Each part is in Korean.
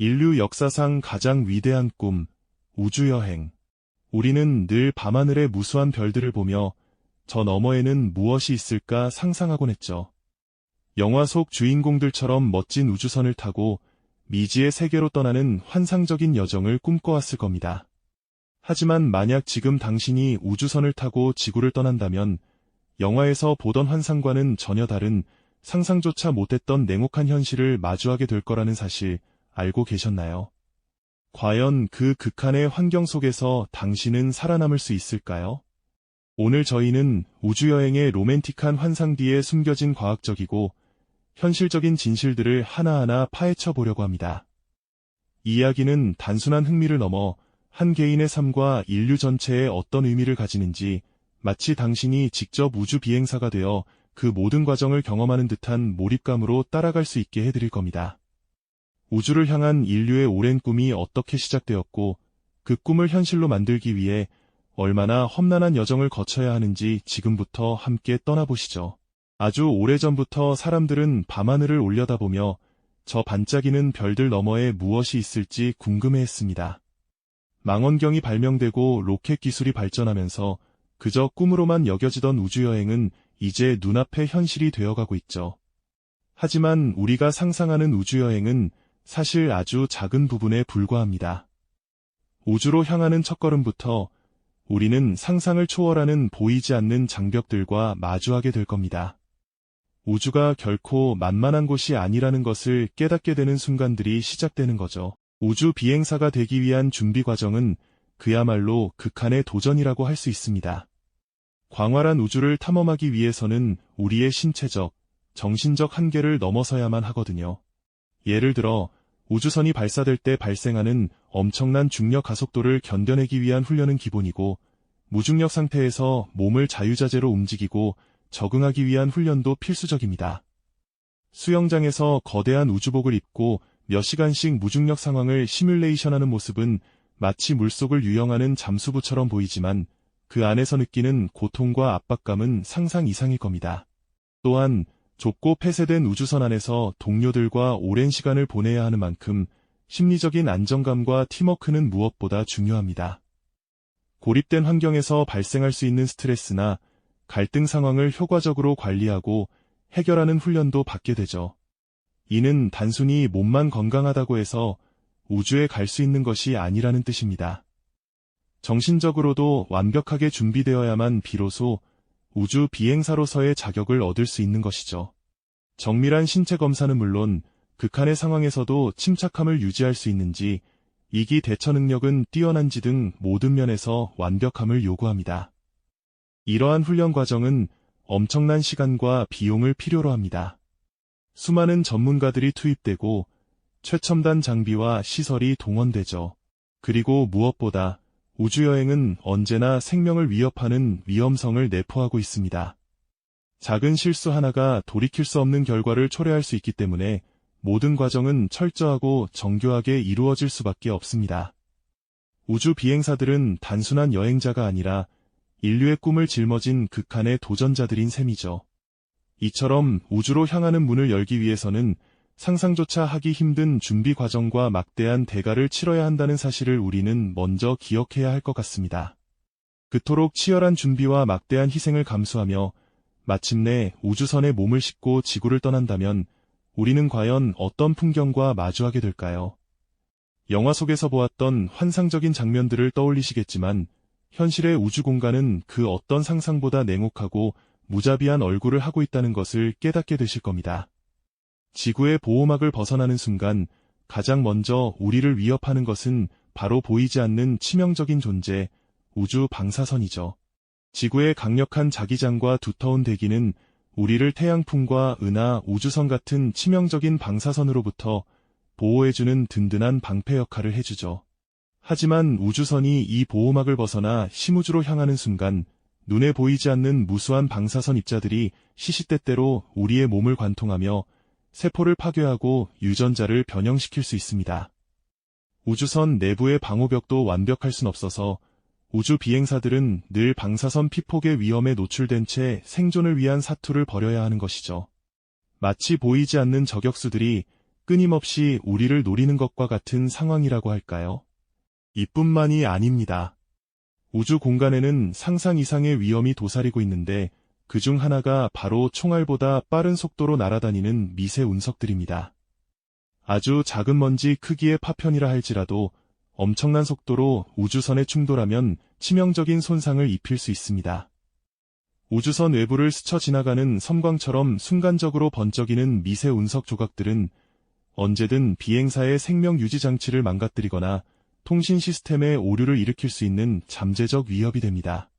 인류 역사상 가장 위대한 꿈, 우주여행. 우리는 늘 밤하늘의 무수한 별들을 보며 저 너머에는 무엇이 있을까 상상하곤 했죠. 영화 속 주인공들처럼 멋진 우주선을 타고 미지의 세계로 떠나는 환상적인 여정을 꿈꿔왔을 겁니다. 하지만 만약 지금 당신이 우주선을 타고 지구를 떠난다면 영화에서 보던 환상과는 전혀 다른 상상조차 못했던 냉혹한 현실을 마주하게 될 거라는 사실 알고 계셨나요? 과연 그 극한의 환경 속에서 당신은 살아남을 수 있을까요? 오늘 저희는 우주여행의 로맨틱한 환상 뒤에 숨겨진 과학적이고 현실적인 진실들을 하나하나 파헤쳐 보려고 합니다. 이야기는 단순한 흥미를 넘어 한 개인의 삶과 인류 전체에 어떤 의미를 가지는지 마치 당신이 직접 우주 비행사가 되어 그 모든 과정을 경험하는 듯한 몰입감으로 따라갈 수 있게 해드릴 겁니다. 우주를 향한 인류의 오랜 꿈이 어떻게 시작되었고 그 꿈을 현실로 만들기 위해 얼마나 험난한 여정을 거쳐야 하는지 지금부터 함께 떠나보시죠. 아주 오래전부터 사람들은 밤하늘을 올려다보며 저 반짝이는 별들 너머에 무엇이 있을지 궁금해했습니다. 망원경이 발명되고 로켓 기술이 발전하면서 그저 꿈으로만 여겨지던 우주여행은 이제 눈앞의 현실이 되어가고 있죠. 하지만 우리가 상상하는 우주여행은 사실 아주 작은 부분에 불과합니다. 우주로 향하는 첫걸음부터 우리는 상상을 초월하는 보이지 않는 장벽들과 마주하게 될 겁니다. 우주가 결코 만만한 곳이 아니라는 것을 깨닫게 되는 순간들이 시작되는 거죠. 우주 비행사가 되기 위한 준비 과정은 그야말로 극한의 도전이라고 할 수 있습니다. 광활한 우주를 탐험하기 위해서는 우리의 신체적, 정신적 한계를 넘어서야만 하거든요. 예를 들어 우주선이 발사될 때 발생하는 엄청난 중력 가속도를 견뎌내기 위한 훈련은 기본이고 무중력 상태에서 몸을 자유자재로 움직이고 적응하기 위한 훈련도 필수적입니다. 수영장에서 거대한 우주복을 입고 몇 시간씩 무중력 상황을 시뮬레이션하는 모습은 마치 물속을 유영하는 잠수부처럼 보이지만 그 안에서 느끼는 고통과 압박감은 상상 이상일 겁니다. 또한 좁고 폐쇄된 우주선 안에서 동료들과 오랜 시간을 보내야 하는 만큼 심리적인 안정감과 팀워크는 무엇보다 중요합니다. 고립된 환경에서 발생할 수 있는 스트레스나 갈등 상황을 효과적으로 관리하고 해결하는 훈련도 받게 되죠. 이는 단순히 몸만 건강하다고 해서 우주에 갈 수 있는 것이 아니라는 뜻입니다. 정신적으로도 완벽하게 준비되어야만 비로소 우주 비행사로서의 자격을 얻을 수 있는 것이죠. 정밀한 신체 검사는 물론 극한의 상황에서도 침착함을 유지할 수 있는지 이기 대처 능력은 뛰어난지 등 모든 면에서 완벽함을 요구합니다. 이러한 훈련 과정은 엄청난 시간과 비용을 필요로 합니다. 수많은 전문가들이 투입되고 최첨단 장비와 시설이 동원되죠. 그리고 무엇보다 우주여행은 언제나 생명을 위협하는 위험성을 내포하고 있습니다. 작은 실수 하나가 돌이킬 수 없는 결과를 초래할 수 있기 때문에 모든 과정은 철저하고 정교하게 이루어질 수밖에 없습니다. 우주 비행사들은 단순한 여행자가 아니라 인류의 꿈을 짊어진 극한의 도전자들인 셈이죠. 이처럼 우주로 향하는 문을 열기 위해서는 상상조차 하기 힘든 준비 과정과 막대한 대가를 치러야 한다는 사실을 우리는 먼저 기억해야 할 것 같습니다. 그토록 치열한 준비와 막대한 희생을 감수하며 마침내 우주선에 몸을 싣고 지구를 떠난다면 우리는 과연 어떤 풍경과 마주하게 될까요? 영화 속에서 보았던 환상적인 장면들을 떠올리시겠지만 현실의 우주 공간은 그 어떤 상상보다 냉혹하고 무자비한 얼굴을 하고 있다는 것을 깨닫게 되실 겁니다. 지구의 보호막을 벗어나는 순간 가장 먼저 우리를 위협하는 것은 바로 보이지 않는 치명적인 존재, 우주 방사선이죠. 지구의 강력한 자기장과 두터운 대기는 우리를 태양풍과 은하, 우주선 같은 치명적인 방사선으로부터 보호해주는 든든한 방패 역할을 해주죠. 하지만 우주선이 이 보호막을 벗어나 심우주로 향하는 순간 눈에 보이지 않는 무수한 방사선 입자들이 시시때때로 우리의 몸을 관통하며 세포를 파괴하고 유전자를 변형시킬 수 있습니다. 우주선 내부의 방호벽도 완벽할 순 없어서 우주 비행사들은 늘 방사선 피폭의 위험에 노출된 채 생존을 위한 사투를 벌여야 하는 것이죠. 마치 보이지 않는 저격수들이 끊임없이 우리를 노리는 것과 같은 상황이라고 할까요? 이뿐만이 아닙니다. 우주 공간에는 상상 이상의 위험이 도사리고 있는데 그 중 하나가 바로 총알보다 빠른 속도로 날아다니는 미세 운석들입니다. 아주 작은 먼지 크기의 파편이라 할지라도 엄청난 속도로 우주선에 충돌하면 치명적인 손상을 입힐 수 있습니다. 우주선 외부를 스쳐 지나가는 섬광처럼 순간적으로 번쩍이는 미세 운석 조각들은 언제든 비행사의 생명 유지 장치를 망가뜨리거나 통신 시스템에 오류를 일으킬 수 있는 잠재적 위협이 됩니다.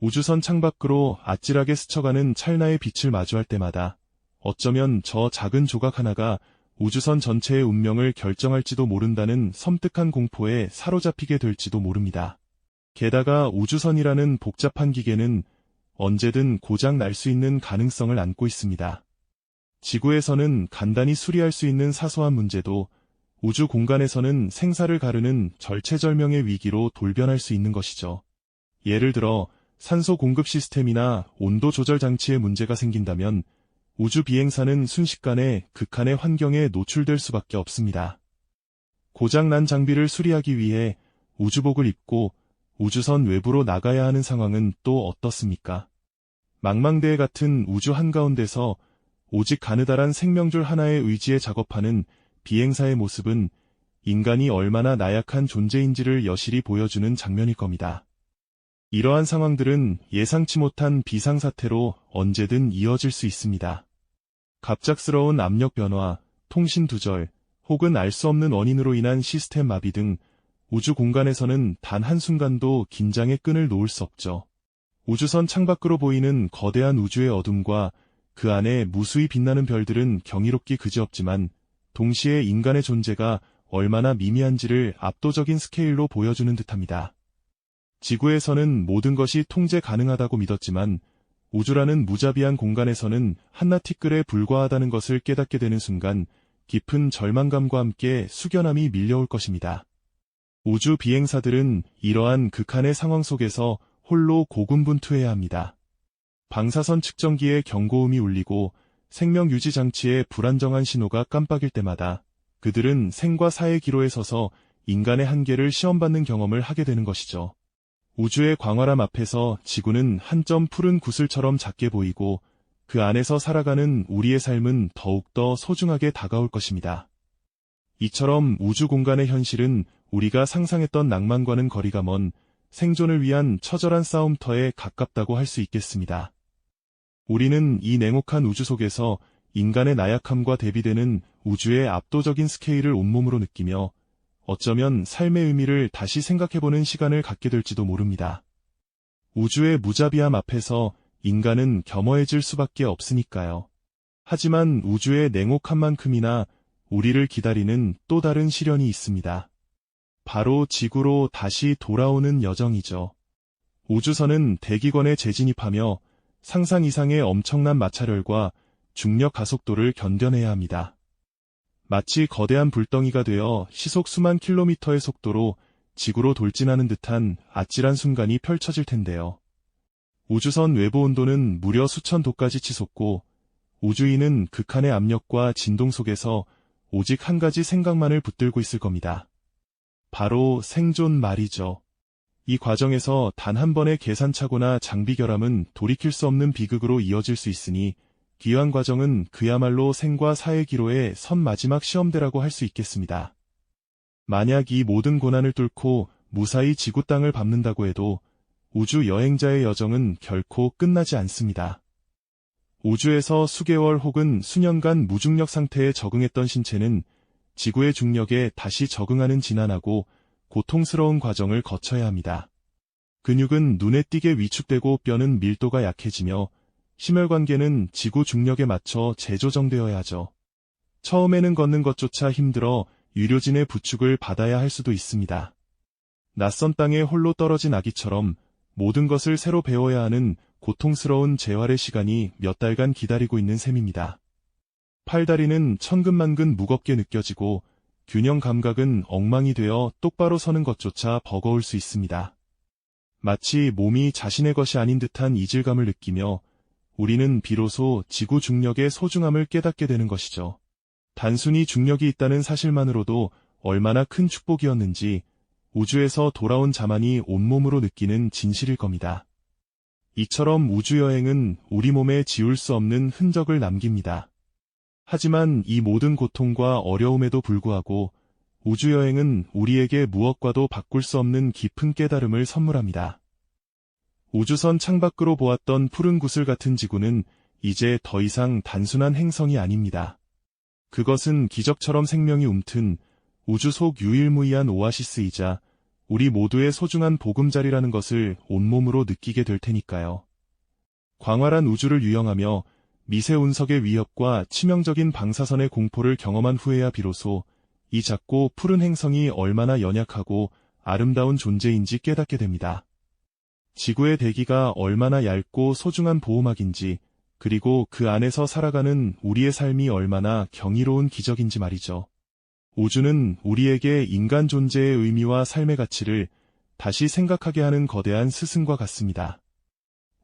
우주선 창밖으로 아찔하게 스쳐가는 찰나의 빛을 마주할 때마다 어쩌면 저 작은 조각 하나가 우주선 전체의 운명을 결정할지도 모른다는 섬뜩한 공포에 사로잡히게 될지도 모릅니다. 게다가 우주선이라는 복잡한 기계는 언제든 고장 날 수 있는 가능성을 안고 있습니다. 지구에서는 간단히 수리할 수 있는 사소한 문제도 우주 공간에서는 생사를 가르는 절체절명의 위기로 돌변할 수 있는 것이죠. 예를 들어 산소 공급 시스템이나 온도 조절 장치에 문제가 생긴다면 우주 비행사는 순식간에 극한의 환경에 노출될 수밖에 없습니다. 고장난 장비를 수리하기 위해 우주복을 입고 우주선 외부로 나가야 하는 상황은 또 어떻습니까? 망망대해 같은 우주 한가운데서 오직 가느다란 생명줄 하나의 의지에 작업하는 비행사의 모습은 인간이 얼마나 나약한 존재인지를 여실히 보여주는 장면일 겁니다. 이러한 상황들은 예상치 못한 비상사태로 언제든 이어질 수 있습니다. 갑작스러운 압력 변화, 통신 두절, 혹은 알 수 없는 원인으로 인한 시스템 마비 등 우주 공간에서는 단 한순간도 긴장의 끈을 놓을 수 없죠. 우주선 창밖으로 보이는 거대한 우주의 어둠과 그 안에 무수히 빛나는 별들은 경이롭기 그지없지만 동시에 인간의 존재가 얼마나 미미한지를 압도적인 스케일로 보여주는 듯합니다. 지구에서는 모든 것이 통제 가능하다고 믿었지만 우주라는 무자비한 공간에서는 한낱 티끌에 불과하다는 것을 깨닫게 되는 순간 깊은 절망감과 함께 숙연함이 밀려올 것입니다. 우주 비행사들은 이러한 극한의 상황 속에서 홀로 고군분투해야 합니다. 방사선 측정기의 경고음이 울리고 생명 유지 장치의 불안정한 신호가 깜빡일 때마다 그들은 생과 사의 기로에 서서 인간의 한계를 시험받는 경험을 하게 되는 것이죠. 우주의 광활함 앞에서 지구는 한 점 푸른 구슬처럼 작게 보이고 그 안에서 살아가는 우리의 삶은 더욱더 소중하게 다가올 것입니다. 이처럼 우주 공간의 현실은 우리가 상상했던 낭만과는 거리가 먼 생존을 위한 처절한 싸움터에 가깝다고 할 수 있겠습니다. 우리는 이 냉혹한 우주 속에서 인간의 나약함과 대비되는 우주의 압도적인 스케일을 온몸으로 느끼며 어쩌면 삶의 의미를 다시 생각해보는 시간을 갖게 될지도 모릅니다. 우주의 무자비함 앞에서 인간은 겸허해질 수밖에 없으니까요. 하지만 우주의 냉혹함만큼이나 우리를 기다리는 또 다른 시련이 있습니다. 바로 지구로 다시 돌아오는 여정이죠. 우주선은 대기권에 재진입하며 상상 이상의 엄청난 마찰열과 중력 가속도를 견뎌내야 합니다. 마치 거대한 불덩이가 되어 시속 수만 킬로미터의 속도로 지구로 돌진하는 듯한 아찔한 순간이 펼쳐질 텐데요. 우주선 외부 온도는 무려 수천 도까지 치솟고 우주인은 극한의 압력과 진동 속에서 오직 한 가지 생각만을 붙들고 있을 겁니다. 바로 생존 말이죠. 이 과정에서 단 한 번의 계산착오나 장비 결함은 돌이킬 수 없는 비극으로 이어질 수 있으니 귀환 과정은 그야말로 생과 사의 기로의 선 마지막 시험대라고 할 수 있겠습니다. 만약 이 모든 고난을 뚫고 무사히 지구 땅을 밟는다고 해도 우주 여행자의 여정은 결코 끝나지 않습니다. 우주에서 수개월 혹은 수년간 무중력 상태에 적응했던 신체는 지구의 중력에 다시 적응하는 지난하고 고통스러운 과정을 거쳐야 합니다. 근육은 눈에 띄게 위축되고 뼈는 밀도가 약해지며 심혈관계는 지구 중력에 맞춰 재조정되어야 하죠. 처음에는 걷는 것조차 힘들어 유료진의 부축을 받아야 할 수도 있습니다. 낯선 땅에 홀로 떨어진 아기처럼 모든 것을 새로 배워야 하는 고통스러운 재활의 시간이 몇 달간 기다리고 있는 셈입니다. 팔다리는 천근만근 무겁게 느껴지고 균형 감각은 엉망이 되어 똑바로 서는 것조차 버거울 수 있습니다. 마치 몸이 자신의 것이 아닌 듯한 이질감을 느끼며 우리는 비로소 지구 중력의 소중함을 깨닫게 되는 것이죠. 단순히 중력이 있다는 사실만으로도 얼마나 큰 축복이었는지 우주에서 돌아온 자만이 온몸으로 느끼는 진실일 겁니다. 이처럼 우주여행은 우리 몸에 지울 수 없는 흔적을 남깁니다. 하지만 이 모든 고통과 어려움에도 불구하고 우주여행은 우리에게 무엇과도 바꿀 수 없는 깊은 깨달음을 선물합니다. 우주선 창밖으로 보았던 푸른 구슬 같은 지구는 이제 더 이상 단순한 행성이 아닙니다. 그것은 기적처럼 생명이 움튼 우주 속 유일무이한 오아시스이자 우리 모두의 소중한 보금자리라는 것을 온몸으로 느끼게 될 테니까요. 광활한 우주를 유영하며 미세 운석의 위협과 치명적인 방사선의 공포를 경험한 후에야 비로소 이 작고 푸른 행성이 얼마나 연약하고 아름다운 존재인지 깨닫게 됩니다. 지구의 대기가 얼마나 얇고 소중한 보호막인지, 그리고 그 안에서 살아가는 우리의 삶이 얼마나 경이로운 기적인지 말이죠. 우주는 우리에게 인간 존재의 의미와 삶의 가치를 다시 생각하게 하는 거대한 스승과 같습니다.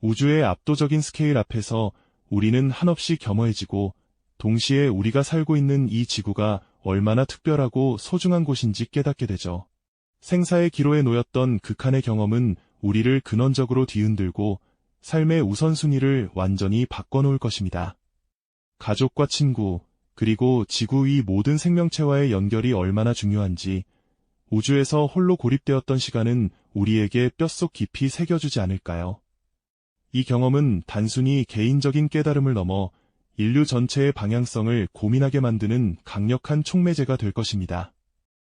우주의 압도적인 스케일 앞에서 우리는 한없이 겸허해지고 동시에 우리가 살고 있는 이 지구가 얼마나 특별하고 소중한 곳인지 깨닫게 되죠. 생사의 기로에 놓였던 극한의 경험은 우리를 근원적으로 뒤흔들고 삶의 우선순위를 완전히 바꿔놓을 것입니다. 가족과 친구, 그리고 지구 위 모든 생명체와의 연결이 얼마나 중요한지 우주에서 홀로 고립되었던 시간은 우리에게 뼛속 깊이 새겨주지 않을까요? 이 경험은 단순히 개인적인 깨달음을 넘어 인류 전체의 방향성을 고민하게 만드는 강력한 촉매제가 될 것입니다.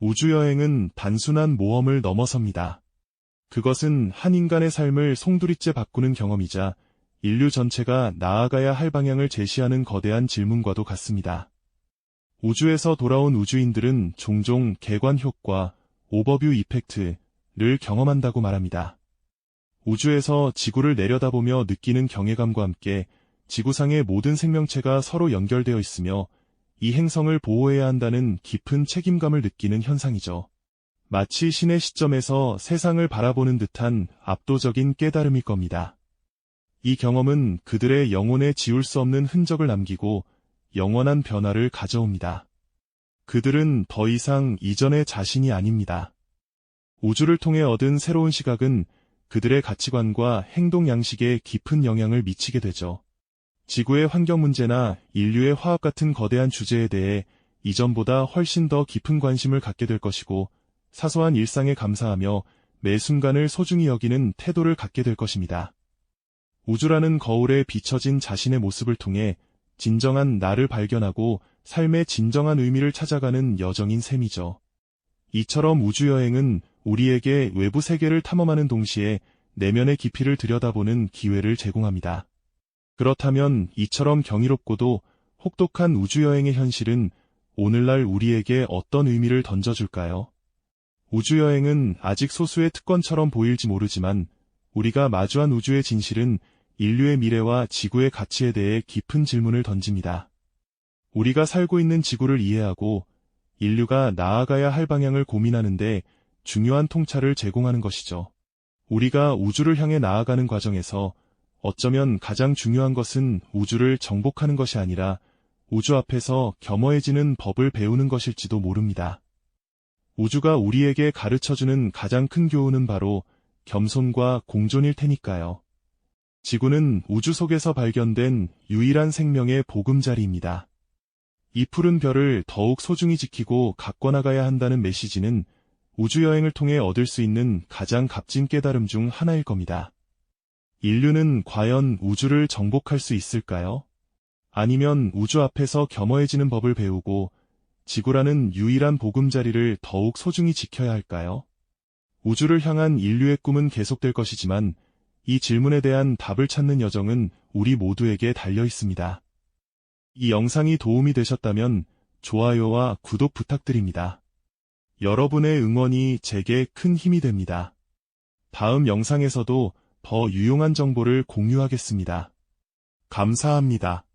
우주여행은 단순한 모험을 넘어섭니다. 그것은 한 인간의 삶을 송두리째 바꾸는 경험이자 인류 전체가 나아가야 할 방향을 제시하는 거대한 질문과도 같습니다. 우주에서 돌아온 우주인들은 종종 개관 효과, 오버뷰 이펙트를 경험한다고 말합니다. 우주에서 지구를 내려다보며 느끼는 경외감과 함께 지구상의 모든 생명체가 서로 연결되어 있으며 이 행성을 보호해야 한다는 깊은 책임감을 느끼는 현상이죠. 마치 신의 시점에서 세상을 바라보는 듯한 압도적인 깨달음일 겁니다. 이 경험은 그들의 영혼에 지울 수 없는 흔적을 남기고 영원한 변화를 가져옵니다. 그들은 더 이상 이전의 자신이 아닙니다. 우주를 통해 얻은 새로운 시각은 그들의 가치관과 행동 양식에 깊은 영향을 미치게 되죠. 지구의 환경 문제나 인류의 화학 같은 거대한 주제에 대해 이전보다 훨씬 더 깊은 관심을 갖게 될 것이고 사소한 일상에 감사하며 매 순간을 소중히 여기는 태도를 갖게 될 것입니다. 우주라는 거울에 비춰진 자신의 모습을 통해 진정한 나를 발견하고 삶의 진정한 의미를 찾아가는 여정인 셈이죠. 이처럼 우주여행은 우리에게 외부 세계를 탐험하는 동시에 내면의 깊이를 들여다보는 기회를 제공합니다. 그렇다면 이처럼 경이롭고도 혹독한 우주여행의 현실은 오늘날 우리에게 어떤 의미를 던져줄까요? 우주여행은 아직 소수의 특권처럼 보일지 모르지만 우리가 마주한 우주의 진실은 인류의 미래와 지구의 가치에 대해 깊은 질문을 던집니다. 우리가 살고 있는 지구를 이해하고 인류가 나아가야 할 방향을 고민하는데 중요한 통찰을 제공하는 것이죠. 우리가 우주를 향해 나아가는 과정에서 어쩌면 가장 중요한 것은 우주를 정복하는 것이 아니라 우주 앞에서 겸허해지는 법을 배우는 것일지도 모릅니다. 우주가 우리에게 가르쳐주는 가장 큰 교훈은 바로 겸손과 공존일 테니까요. 지구는 우주 속에서 발견된 유일한 생명의 보금자리입니다. 이 푸른 별을 더욱 소중히 지키고 가꿔나가야 한다는 메시지는 우주여행을 통해 얻을 수 있는 가장 값진 깨달음 중 하나일 겁니다. 인류는 과연 우주를 정복할 수 있을까요? 아니면 우주 앞에서 겸허해지는 법을 배우고 지구라는 유일한 보금자리를 더욱 소중히 지켜야 할까요? 우주를 향한 인류의 꿈은 계속될 것이지만 이 질문에 대한 답을 찾는 여정은 우리 모두에게 달려 있습니다. 이 영상이 도움이 되셨다면 좋아요와 구독 부탁드립니다. 여러분의 응원이 제게 큰 힘이 됩니다. 다음 영상에서도 더 유용한 정보를 공유하겠습니다. 감사합니다.